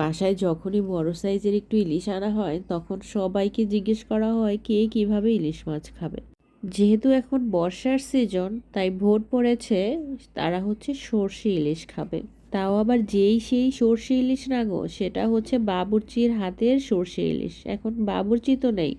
বাসায় যখনই বড় সাইজের একটু ইলিশ আনা হয়, তখন সবাইকে জিজ্ঞেস করা হয় কে কীভাবে ইলিশ মাছ খাবে। যেহেতু এখন বর্ষার সিজন তাই ভোট পড়েছে তারা হচ্ছে সর্ষে ইলিশ খাবে। তাও আবার যেই সেই সর্ষে ইলিশ না গো, সেটা হচ্ছে বাবুর্চির হাতের সর্ষে ইলিশ। এখন বাবুর্চি তো নেই।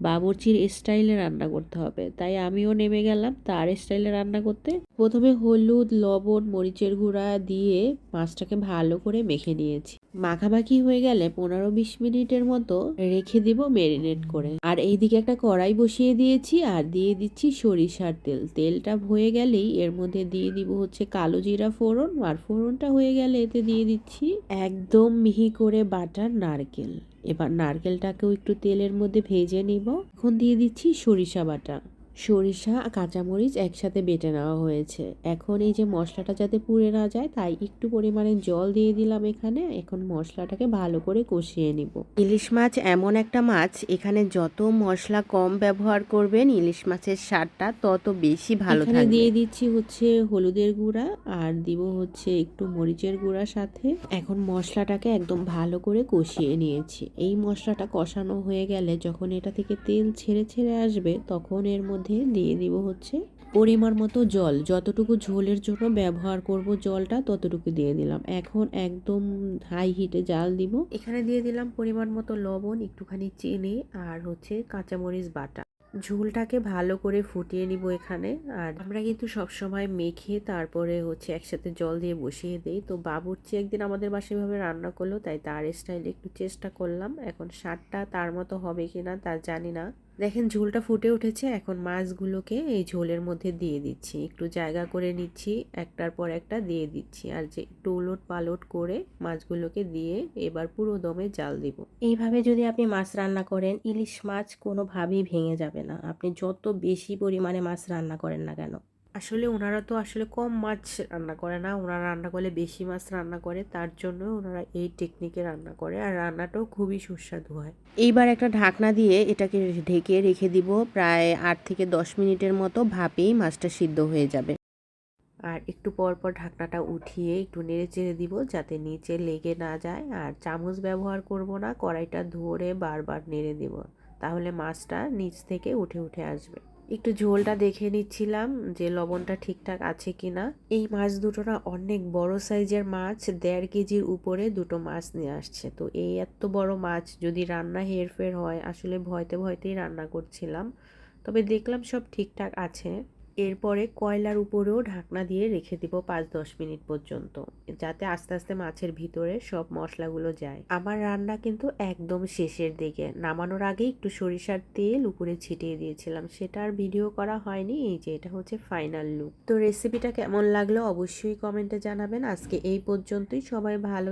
বাবুর্চির স্টাইলে রান্না করতে হবে। তাই আমিও নেমে গেলাম তার স্টাইলে রান্না করতে। প্রথমে হলুদ, লবণ, মরিচের গুঁড়া দিয়ে মাছটাকে ভালো করে মেখে নিয়েছি। মাখামাখি হয়ে গেলে পনেরো বিশ মিনিটের মতো রেখে দিব মেরিনেট করে। আর এইদিকে একটা কড়াই বসিয়ে দিয়েছি আর দিয়ে দিচ্ছি সরিষার তেল। তেলটা হয়ে গেলেই এর মধ্যে দিয়ে দিব হচ্ছে কালো জিরা ফোড়ন। আর ফোড়নটা হয়ে গেলে এতে দিয়ে দিচ্ছি একদম মিহি করে বাটার নারকেল। এবার নারকেলটাকেও একটু তেলের মধ্যে ভেজে নিব। এখন দিয়ে দিচ্ছি সরিষা বাটা। সরিষা আর কাঁচামরিচ একসাথে বেটে নেওয়া হয়েছে। এখন এই যে মশলাটা যাতে পুড়ে না যায় তাই একটু পরিমাণে জল দিয়ে দিলাম এখানে। এখন মশলাটাকে ভালো করে কষিয়ে নিব। ইলিশ মাছ এমন একটা মাছ এখানে যত মশলা কম ব্যবহার করবেন ইলিশ মাছের স্বাদটা তত বেশি ভালো থাকবে। দিয়ে দিচ্ছি হচ্ছে হলুদের গুঁড়া আর দিব হচ্ছে একটু মরিচের গুঁড়া সাথে। এখন মশলাটাকে একদম ভালো করে কষিয়ে নিয়েছি। এই মশলাটা কষানো হয়ে গেলে যখন এটা থেকে তেল ছেড়ে ছেড়ে আসবে তখন এর মধ্যে দিয়ে দিব হচ্ছে পরিমাণ মতো জল। যতটুকু ঝোলের জন্য ব্যবহার করব জলটা ততটুকু দিয়ে দিলাম। এখন একদম হাই হিটে জাল দিব। এখানে দিয়ে দিলাম পরিমাণ মতো লবণ, একটুখানি চিনি আর হচ্ছে কাঁচামরিচ বাটা। ঝোলটাকে ভালো করে ফুটিয়ে নিব এখানে। আর আমরা কিন্তু সবসময় মেখে তারপরে হচ্ছে একসাথে জল দিয়ে বসিয়ে দিই। তো বাবুর্চি একদিন আমাদের বাসায় ভাবে রান্না করল, তাই তার স্টাইলে একটু চেষ্টা করলাম। এখন স্বাদটা তার মতো হবে কিনা তা জানি না। দেখেন ঝোলটা ফুটে উঠেছে, এখন মাছগুলোকে এই ঝোলের মধ্যে দিয়ে দিচ্ছি। একটু জায়গা করে নিচ্ছি, একটার পর একটা দিয়ে দিচ্ছি। আর যে একটু উলট পালট করে মাছগুলোকে দিয়ে এবার পুরো দমে জাল দিব। এইভাবে যদি আপনি মাছ রান্না করেন, ইলিশ মাছ কোনোভাবেই ভেঙে যাবে না। আপনি যত বেশি পরিমাণে মাছ রান্না করেন না কেন? আসলে ওনারা তো আসলে কম মাছ রান্না করে না। ওনারা রান্না করলে বেশি মাছ রান্না করে তার জন্য ওনারা এই টেকনিকে রান্না করে। আর রান্নাটাও খুবই সুস্বাদু হয়। এইবার একটা ঢাকনা দিয়ে এটাকে ঢেকে রেখে দিব প্রায় আট থেকে দশ মিনিটের মতো ভাপেই মাছটা সিদ্ধ হয়ে যাবে। আর একটু পর পর ঢাকনাটা উঠিয়ে একটু নেড়ে চেড়ে দিব যাতে নিচে লেগে না যায়। আর চামচ ব্যবহার করব না কড়াইটা ধরে বারবার নেড়ে দিব। তাহলে মাছটা নিচ থেকে উঠে উঠে আসবে। একটু ঝোলটা দেখে নিচ্ছিলাম যে লবণটা ঠিকঠাক আছে কি না এই মাছ দুটো না অনেক বড় সাইজের মাছ, দেড় কেজির উপরে দুটো মাছ নিয়ে আসছে। তো এই এত বড় মাছ যদি রান্না হেরফের হয়, আসলে ভয়তে ভয়তেই রান্না করছিলাম। তবে দেখলাম সব ঠিকঠাক আছে। এরপরে কয়লার উপরেও ঢাকনা দিয়ে রেখে দিব পাঁচ দশ মিনিট পর্যন্ত, যাতে আস্তে আস্তে মাছের ভিতরে সব মশলাগুলো যায়। আমার রান্না কিন্তু একদম শেষের দিকে, নামানোর আগে একটু সরিষার তেল উপরে ছিটিয়ে দিয়েছিলাম। সেটা আর ভিডিও করা হয়নি, এই যে এটা হচ্ছে ফাইনাল লুক তো রেসিপিটা কেমন লাগল অবশ্যই কমেন্টে জানাবেন। আজকে এই পর্যন্তই, সবাই ভালো